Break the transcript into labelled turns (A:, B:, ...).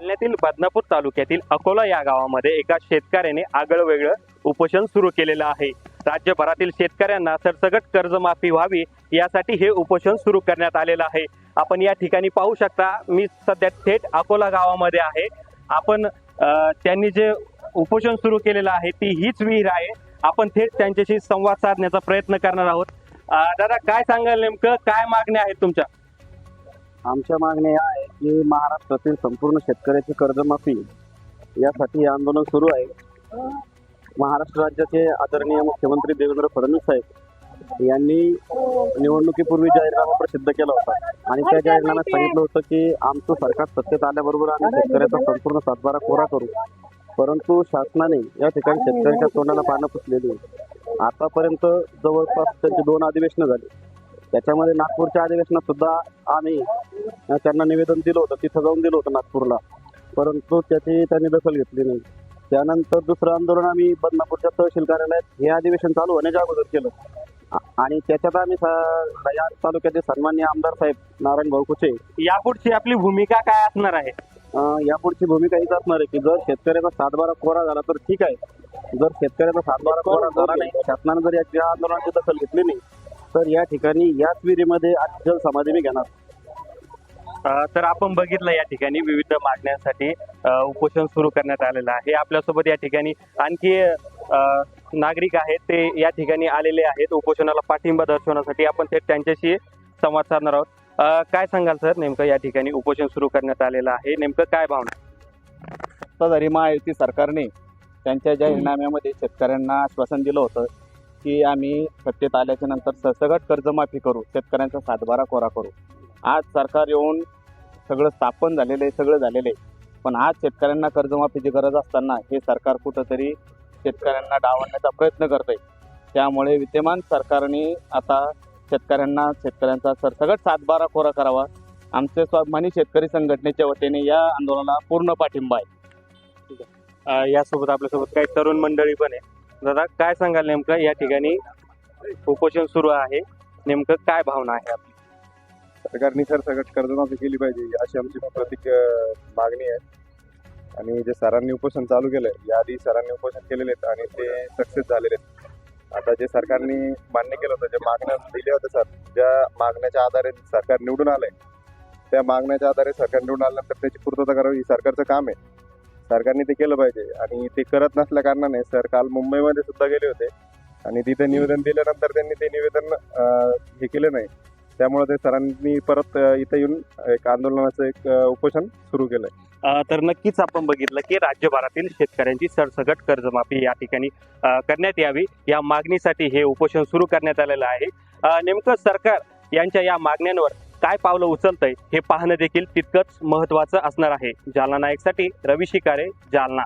A: जालन्यातील बदनापूर तालुक्यातील अकोला या गावामध्ये एका शेतकऱ्याने आगळं वेगळं उपोषण सुरू केलेलं आहे. राज्यभरातील शेतकऱ्यांना सरसगट कर्जमाफी व्हावी यासाठी हे उपोषण सुरू करण्यात आलेलं आहे. आपण या ठिकाणी पाहू शकता मी सध्या थेट अकोला गावामध्ये आहे. आपण त्यांनी जे उपोषण सुरू केलेलं आहे ती हीच विहीर आहे. आपण थेट त्यांच्याशी संवाद साधण्याचा प्रयत्न करणार आहोत. दादा काय सांगाल नेमकं? काय मागण्या आहेत तुमच्या?
B: आमच्या मागण्या या आहे की महाराष्ट्रातील संपूर्ण शेतकऱ्याची कर्जमाफी यासाठी हे आंदोलन सुरू आहे. महाराष्ट्र राज्याचे आदरणीय मुख्यमंत्री देवेंद्र फडणवीस साहेब यांनी निवडणुकीपूर्वी जाहीरनामा प्रसिद्ध केला होता. आणि त्या जाहीरनाम्यात सांगितलं होतं की आमचं सरकार सत्तेत आल्याबरोबर आम्ही शेतकऱ्याचा संपूर्ण सातबारा कोरा करू. परंतु शासनाने या ठिकाणी शेतकऱ्याच्या तोंडाला पानं पुसलेली आतापर्यंत जवळपास त्यांची दोन अधिवेशनं झाली. त्याच्यामध्ये नागपूरच्या अधिवेशनात सुद्धा आम्ही त्यांना निवेदन दिलं होतं. तिथं जाऊन दिलं होतं नागपूरला. परंतु त्याची त्यांनी दखल घेतली नाही. त्यानंतर दुसरं आंदोलन आम्ही बदनापूरच्या तहसील कार्यालयात हे अधिवेशन चालू होण्याच्या अगोदर केलं. आणि त्याच्यात आम्ही या तालुक्याचे सन्मान्य आमदार साहेब नारायण भाऊ कुचे.
A: यापुढची आपली भूमिका काय असणार आहे?
B: यापुढची भूमिका हीच असणार आहे की जर शेतकऱ्याचा सातबारा कोरा झाला तर ठीक आहे. जर शेतकऱ्याचा सातबारा कोरा झाला नाही शासनाने जर या आंदोलनाची दखल घेतली नाही तर या ठिकाणी याच विहिरीमध्ये आज जल समाधी मी घेणार.
A: अ, तर आपण बघितलं या ठिकाणी विविध मागण्यांसाठी अ, उपोषण सुरू करण्यात आलेलं आहे. आपल्यासोबत या ठिकाणी आणखी अ, नागरिक आहेत. ते या ठिकाणी आलेले आहेत. उपोषणाला पाठिंबा दर्शवण्यासाठी आपण थेट त्यांच्याशी संवाद साधणार आहोत. अ, काय सांगाल सर? नेमकं या ठिकाणी उपोषण सुरू करण्यात आलेलं आहे. नेमकं काय भावना
C: सत्ताधारी महायुती सरकारने त्यांच्या जाहीरनाम्यामध्ये शेतकऱ्यांना आश्वासन दिलं होतं. की आम्ही सत्तेत आल्याच्यानंतर ससगट कर्जमाफी करू शेतकऱ्यांचा सातबारा कोरा करू. आज सरकार येऊन सगळं स्थापन झालेलं आहे सगळं झालेलं आहे. पण आज शेतकऱ्यांना कर्जमाफीची गरज असताना हे सरकार कुठंतरी शेतकऱ्यांना डावण्याचा प्रयत्न करत आहे त्यामुळे विद्यमान सरकारने आता शेतकऱ्यांना शेतकऱ्यांचा सरसगट सातबारा कोरा करावा. आमचे स्वाभिमानी शेतकरी संघटनेच्या वतीने या आंदोलनाला पूर्ण पाठिंबा आहे.
A: यासोबत आपल्यासोबत काही तरुण मंडळी पण आहे दादा काय सांगाल नेमकं? या ठिकाणी उपोषण सुरू आहे. नेमकं काय भावना आहे आपली?
D: सरकारने सरसकट कर्जमाफी केली पाहिजे अशी आमची प्रतीक मागणी आहे. आणि जे सरांनी उपोषण चालू केलंय याआधी सरांनी उपोषण केलेले आहेत आणि ते सक्सेस झालेले आहेत. आता जे सरकारने मान्य केलं होतं जे मागण्या दिल्या होत्या सर ज्या मागण्याच्या आधारे सरकार निवडून आलंय त्या मागण्याच्या आधारे सरकार निवडून आल्यानंतर त्याची पूर्तता करावी ही सरकारचं काम आहे. सरकारने ते केलं पाहिजे. आणि ते करत नसल्या कारणाने सर काल मुंबईमध्ये सुद्धा गेले होते. आणि तिथे निवेदन दिल्यानंतर त्यांनी ते निवेदन हे केलं नाही. त्यामुळे ते सरांनी परत इथं येऊन एक आंदोलनाचं एक उपोषण सुरू केलंय.
A: तर नक्कीच आपण बघितलं की राज्यभरातील शेतकऱ्यांची सरसकट कर्जमाफी या ठिकाणी करण्यात यावी. या मागणीसाठी हे उपोषण सुरू करण्यात आलेलं आहे. नेमकं सरकार यांच्या या मागण्यांवर काय पावलं उचलतंय हे पाहणं देखील तितकंच महत्त्वाचं असणार आहे. जालना नाईकसाठी रवी शिकारे जालना.